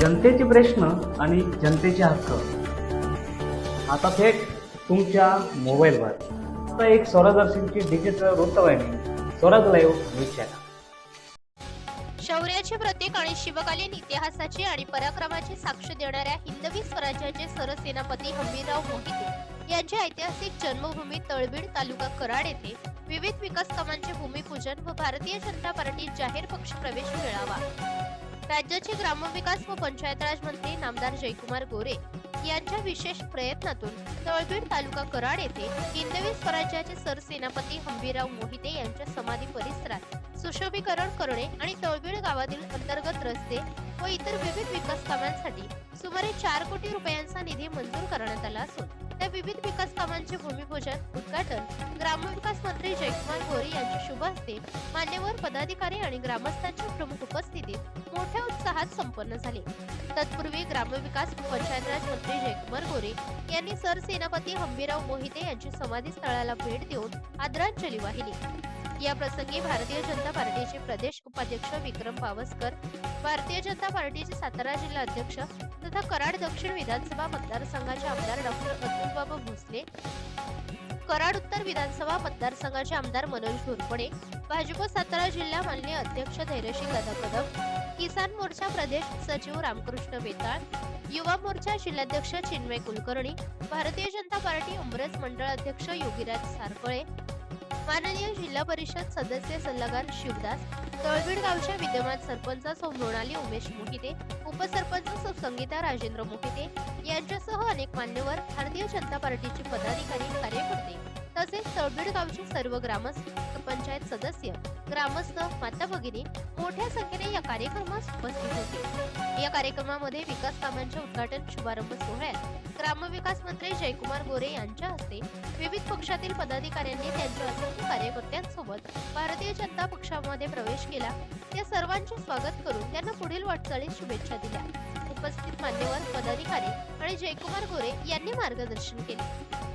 जनतेचे प्रश्न आणि जनतेचे हक्क. आता थेट तुमच्या मोबाईलवर. आता एक स्वरदर्शनची डिजिटल वृत्तवाहिनी स्वराज लाईव्ह न्यूज चॅनल शौर्याचे प्रतीक आणि शिवकालीन इतिहासाची आणि पराक्रमाची साक्ष देणाऱ्या हिंदवी स्वराज्याचे सरसेनापती हंबीरराव मोहिते यांची ऐतिहासिक जन्मभूमी तळबीड तालुका कराड येथे विविध विकास कामांचे भूमिपूजन व भारतीय जनता पार्टी जाहीर पक्ष प्रवेश मिळावा. राज्याचे ग्रामविकास व पंचायत राज मंत्री नामदार जयकुमार गोरे यांच्या विशेष प्रयत्नातून तळबीड तालुका कराड येथे हिंदवी स्वराज्याचे सरसेनापती हंबीराव मोहिते यांच्या समाधी परिसरात सुशोभीकरण करणे आणि तळबीड गावातील अंतर्गत रस्ते व इतर विविध विकास कामांसाठी सुमारे चार कोटी रुपयांचा निधी मंजूर करण्यात आला असून त्या विविध विकास कामांचे भूमिपूजन उद्घाटन ग्रामविकास मंत्री जयकुमार गोरे यांच्या शुभ हस्ते मान्यवर पदाधिकारी आणि ग्रामस्थांच्या प्रमुख उपस्थितीत मोठ्या उत्साहात संपन्न झाले. तत्पूर्वी ग्रामविकास व पंचायत राज मंत्री जयकुमार गोरे यांनी सरसेनापती हंबीराव मोहिते यांची समाधी स्थळाला भेट देऊन आदरांजली वाहिली. या प्रसंगी भारतीय जनता पार्टीचे प्रदेश उपाध्यक्ष विक्रम पावसकर भारतीय जनता पार्टीचे सातारा जिल्हा अध्यक्ष तथा कराड दक्षिण विधानसभा मतदारसंघाचे आमदार डॉक्टर अतुलबाबा भोसले कराड उत्तर विधानसभा मतदारसंघाचे आमदार मनोज घोरपडे भाजप सातारा जिल्हा मान्य अध्यक्ष धैर्यशील दादा कदम किसान मोर्चा प्रदेश सचिव रामकृष्ण बेताळ युवा मोर्चा जिल्हाध्यक्ष चिन्मय कुलकर्णी भारतीय जनता पार्टी उमरस मंडळ अध्यक्ष योगीराज सारकळे माननीय जिल्हा परिषद सदस्य सल्लागार शिवदास तळबीड गावच्या विद्यमान सरपंच सौ मृणाली उमेश मोहिते उपसरपंच संगीता राजेंद्र मोहिते यांच्यासह अनेक मान्यवर भारतीय जनता पार्टीचे पदाधिकारी कार्यकर्ते. तसेच तळबीड गावचे सर्व ग्रामस्थ पंचायत सदस्य ग्रामस्थ माता भगिनी मोठ्या संख्येने या कार्यक्रमास उपस्थित होते. या कार्यक्रमामध्ये विकास कामांच्या उद्घाटन शुभारंभ सोहळ्यात ग्रामविकास मंत्री जयकुमार गोरे यांच्या हस्ते विविध पक्षातील पदाधिकाऱ्यांनी त्यांच्या असंख्य कार्यकर्त्यांसोबत भारतीय जनता पक्षामध्ये प्रवेश केला. त्या सर्वांचे स्वागत करून त्यांना पुढील वाटचालीस शुभेच्छा दिल्या. उपस्थित मान्यवर पदाधिकारी आणि जयकुमार गोरे यांनी मार्गदर्शन केले.